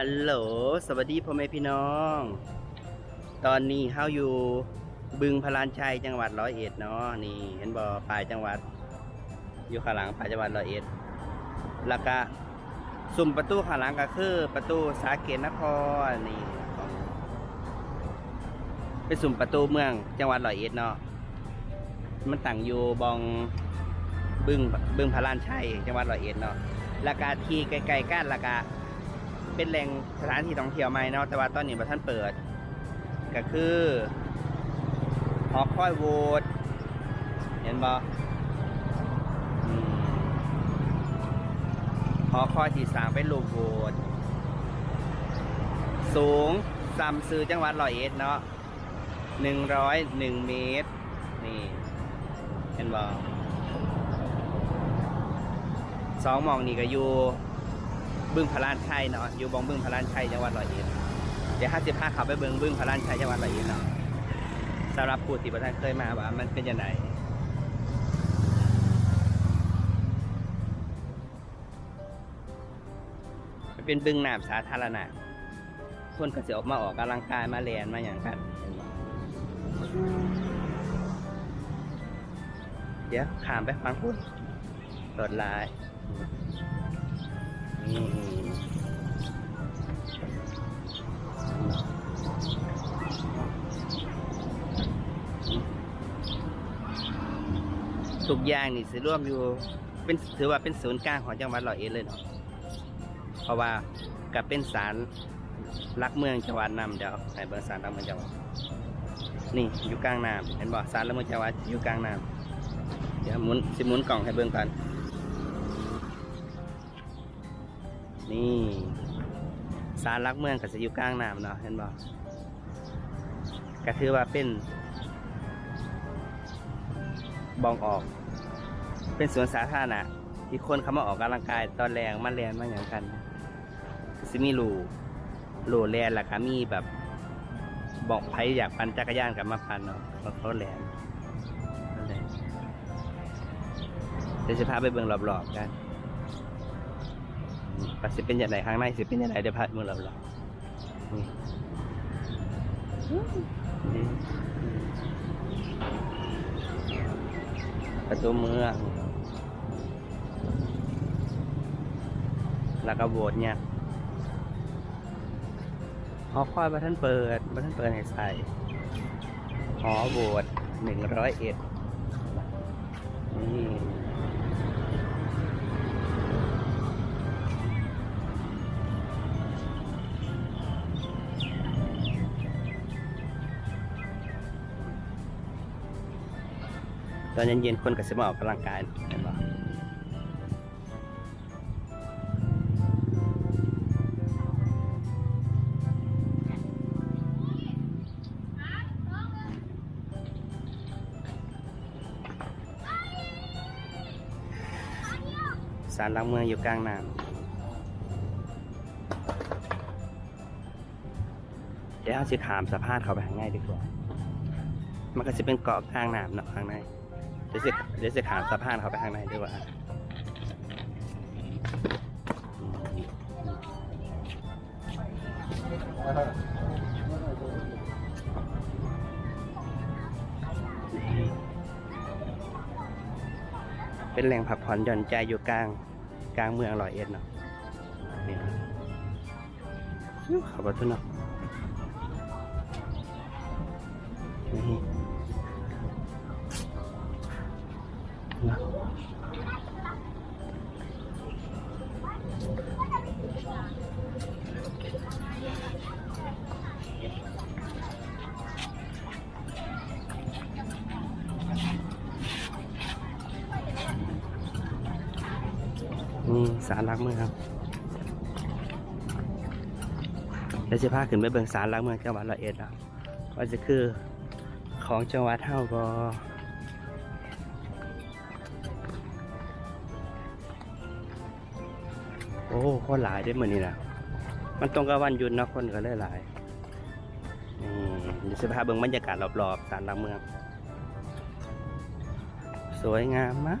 ฮัลโหล สวัสดีพ่อแม่พี่น้อง ตอนนี้เฮาอยู่บึงพลานชัยจังหวัดร้อยเอ็ดเนาะ นี่เห็นบ่ปลายจังหวัด อยู่ข้างหลังปลายจังหวัดร้อยเอ็ดแล้วก็สุ่มประตูข้างหลังก็คือ ประตูสาเกตนครนี่ของเป็นสุ่มประตูเมืองจังหวัดร้อยเอ็ดเนาะ มันตั้งอยู่บองบึงบึงพลานชัยจังหวัดร้อยเอ็ดเนาะแล้วก็ที่ไกลๆกันแล้วก็ เป็นแหล่งสถานที่ท่องเที่ยวใหม่เนาะแต่ว่าตอนนี้บ่ท่านเปิด ก็คือหอคอยโวตเห็นบ่อืมหอคอยที่สางเป็นรูปโวตสูงซำซือจังหวัดร้อยเอ็ดเนาะหนึ่งร้อยหนึ่งเมตร นี่เห็นบ่สองมองนี่ก็อยู่ บึงพระลานชัยเนาะอยู่บองบึงพระลานชัยจังหวัดร้อยเอ็ดเดี๋ยวห้าสิบห้าขับไปเบิงบึงพระลานชัยจังหวัดร้อยเอ็ดเนาะสำหรับผู้ที่ประธานเคยมาว่ามันเป็นยังไงมันเป็นบึงน้ำสาธารณะคนก็จะออกมาออกกำลังกายมาเรียนมาอย่างกันเห็นเดี๋ยวขามไปฟังพูดตดลาย ทุกอย่างนี่สิร่วมอยู่เป็นถือว่าเป็นศูนย์กลางของจังหวัดร้อยเอ็ดเลยเนาะเพราะว่ากับเป็นศาลรักเมืองจังหวัดนำเดี๋ยวให้เบอร์ศาลรักเมืองจังหวัดนี่อยู่กลางน้ำเห็นบ่ศาลรักเมืองจังหวัดอยู่กลางน้ำเดี๋ยวหมุนสิหมุนกล่องให้เบิ่งกัน นี่สารลักเมืองก็จะอยู่กลางน้ำเนาะเห็นบ่ก็ถือว่าเป็นบองออก เป็นสวนสาธารณะที่คนเขามาออกกำลังกายตอนแรงมาแลนมาอย่างกันสิมีรูรูแลนแล้วก็มีแบบบอกใครอยากปั่นจักรยานกับมาปั่นเนาะเขาเขาแลนเดี๋ยวจะพาไปเบิ่งรอบๆกัน ก็สิเป็นอย่างไรข้างในสิเป็นอย่างไรเดี๋ยวพามือเราเราประตูเมืองแล้วก็โบสถ์เนี่ยหอคอยบัท่านเปิดบัท่านเปิดให้ใส่หอโบสถ์หนึ่งร้อยเอ็ดนี่ อนเย็นๆคนก็จะมาออกกำลังกายเห็นบ่สารหลังเมืองอยู่กลางน้ำเดี๋ยวเราจะขามสะพานเขาไปทางง่ายดีกว่า มันก็จะเป็นเกาะกลางน้ำเนาะข้างใน เดี๋ยวจะเดี๋ยวจะขามสะพานเขาไปข้างในดีกว่าเป็นแหล่งพักผ่อนหย่อนใจอยู่กลางกลางเมืองร้อยเอ็ดเนาะนี่นะขับรถทุนเนาะ สารหลักเมืองครับแล้วจะพาขึ้นไปเบิ่งสารหลักเมืองจังหวัดร้อยเอ็ดอะว่าจะคือของจังหวัดเท่าก็โอ้คนหลายได้เหมือนนี่นะมันตรงกับวันหยุดนะคนก็เลยหลายนี่จะพาเบิ่งบรรยากาศรอบๆสารหลักเมือง สวยงามมาก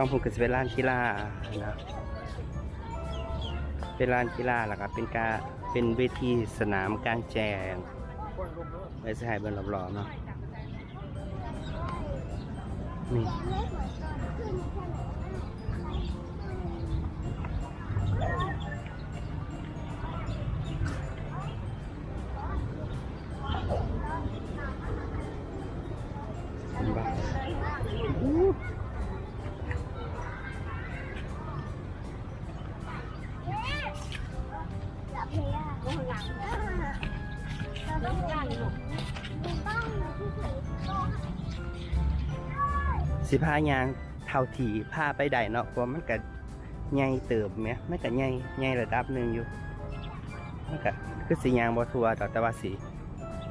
้องผมก็จะเป็นร้านกีฬานะเป็นร้านกีฬาแล้วก็เป็นการเป็นเวทีสนามกลางแจ้งไว้ใช่เบนรอบๆเนาะนี่ สิพายางเท่าที่พาไปได้เนาะเพราะมันก็ใหญ่เติบแหมมันก็ใหญ่ใหญ่ระดับหนึ่งอยู่มันก็คือสิยางบ่ทัวดอแต่ว่าสิ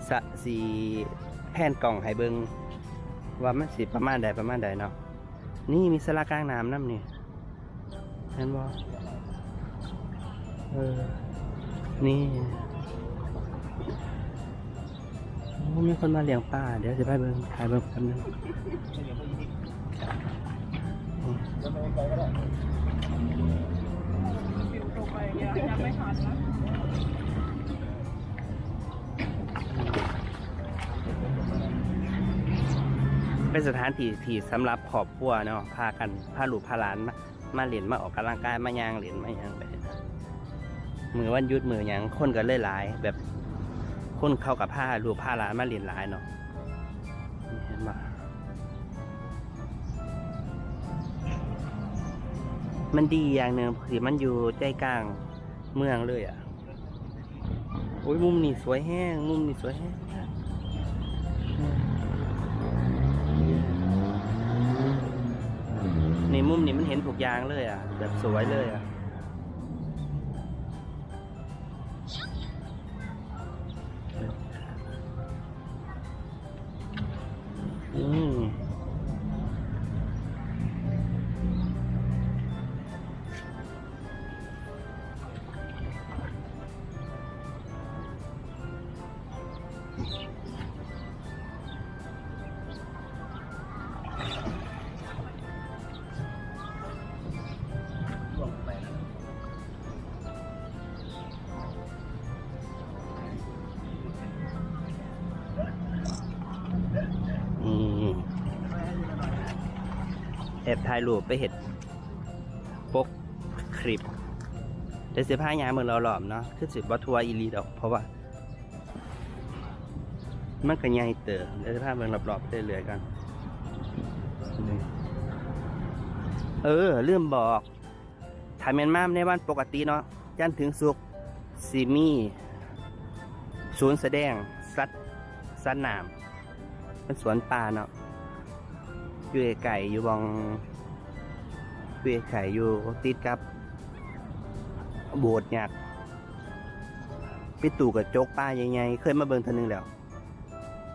สสิแผ่นกล่องให้เบิงว่ามันสิประมาณใดประมาณใดเนาะนี่มีสลากลางน้ำน้ำนี่เห็นบ่เออนี่มีคนมาเลี้ยงปลาเดี๋ยวสิไปเบิ่งถ่ายเบิ่งแป๊บนึงฟิวตรง เป็นสถานที่ที่สำหรับครอบครัวเนาะพากันพาลูกพาหลานมามาเล่นมาออกกำลังกายมายางเล่นมายางไปนะมือวันยุดมือหยังคนก็เลยหลาย แบบคนเข้ากับผ้าลูกพาหลานมาเล่นหลายเนาะ มันดีอย่างหนึ่งคือมันอยู่ใจกลางเมืองเลยอะโอ้ยมุมนี้สวยแห้ง มุมนี้สวยแห้งในมุมนี้มันเห็นถูกยางเลยอะ แบบสวยเลยอะ อบถ่ายรูปไปเห็ดปกคลิปแต่เสียผ้ายางเมืองเราหลอมเนาะคือสิบวัทัวอีลีดอก เพราะว่า มันก็ใหญ่เต๋อเดี๋ยวจะพาเมืองรอบๆเรื่อยๆกันเออลืมบอกถ่ายแมนมามในวันปกติเนาะจันถึงศุกซีมีศูนย์แสดงสัตว์สัตว์น้ำเป็นสวนป่าเนาะ อยู่ไก่อยู่บองอยู่ไก่อยู่ติดกับ โบสถ์ยักษ์ไปตู่กับโจ๊กป้าใหญ่ๆเคยมาเบิ่งเทอนึงแล้ว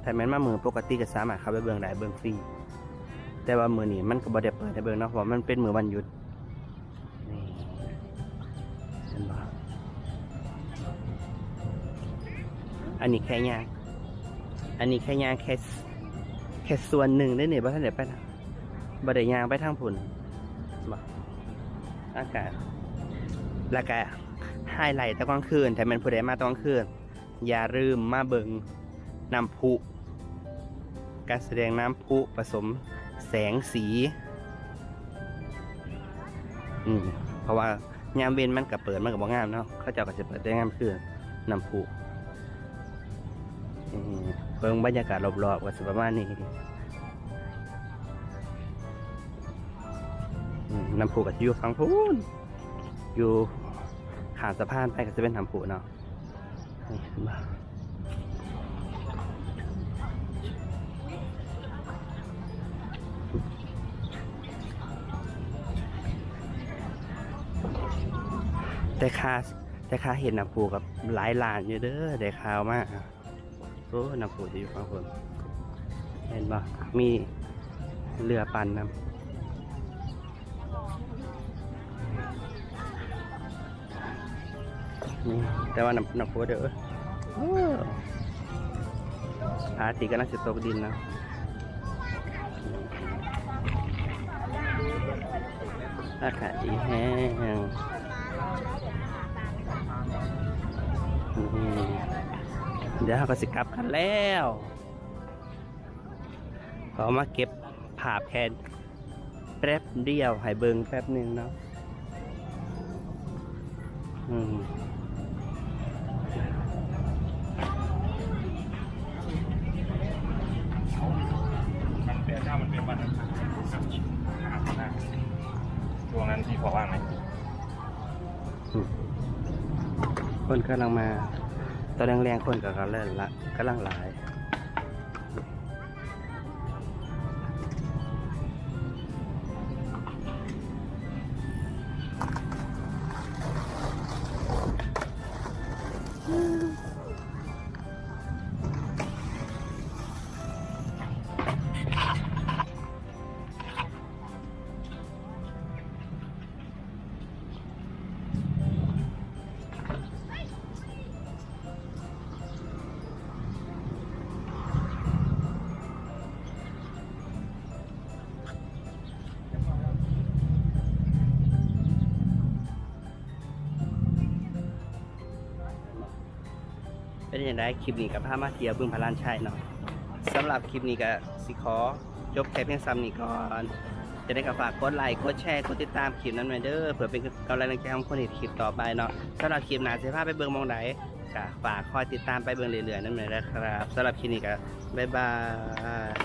แต่แม้นมาเมือปกติก็สามารถเข้าไปเบิ่งได้เบิ่งฟรีแต่ว่ามือนี้มันก็บ่ได้เปิดให้เบิ่งเนาะเพราะมันเป็นมือวันหยุดนี่เห็นบ่อันนี้แค่ยางอันนี้แค่ยางแค่ แค่ส่วนหนึ่งได้เนี่ยบ่ท่านเดี๋ยวไปนะบ่ได้ยางไปทางผุนบ่อากาศแล้วก็ไฮไลท์ตอนกลางคืน แต่แมันผู้ใดมาตอนกลางคืน อย่าลืมมาเบิงน้ำพุการแสดงน้ำพุผสมแสงสี อืม เพราะว่ายามเวนมันกับเปิดมันกับบ่งามเนาะเขาเจ้าก็จะเปิดได้งามคือน้ำพุอืม บิ่งบรรยากาศรอบๆก็สิประมาณนี้น้ำพุก็สิอยู่ฝั่งพูนอยู่ขามสะพานไปก็จะเป็นน้ำพุเนาะแต่ค่าแต่ค่าเห็นน้ำพุกับหลายล้านอยู่เด้อได้ข่าวมาก โอ้น้ำปูจะอยู่ฝั่งคนเห็นปะมีเรือปั่นนะนี่แต่ว่าน้ำน้ำโพเด้อพระอาทิตย์กำลังจะตกดินนะอากาศดีแห้ง เดี๋ยวเราก็สิกลับกันแล้วขอมาเก็บภาพแค่แป๊บเดียวให้เบิงแป๊บหนึ่งเนาะอืมมันเป็นถ้ามันเป็นวันสักอีกหาคนหน้าช่วงนั้นที่พอว่างไหมคนกำลังมา ตัวแรงๆคนกับกำลังละกำลังหลาย เป็นอย่างไรคลิปนี้กับพามาเทียบึงพลานชัยเนาะสำหรับคลิปนี้ก็สิขอจบแค่เพียงซ้ำนี้ก่อน จะได้กับฝากกดไลค์กดแชร์กดติดตามคลิปนั้นไว้เด้อเผื่อเป็นกำลังใจของคนเห็นคลิปต่อไปเนาะสำหรับคลิปหน้าจะพาไปเบิ่งมองไหนก็ฝากคอยติดตามไปเบิ่งเรื่อยๆนั่นเลยนะครับสำหรับคลิปนี้ก็บ๊ายบาย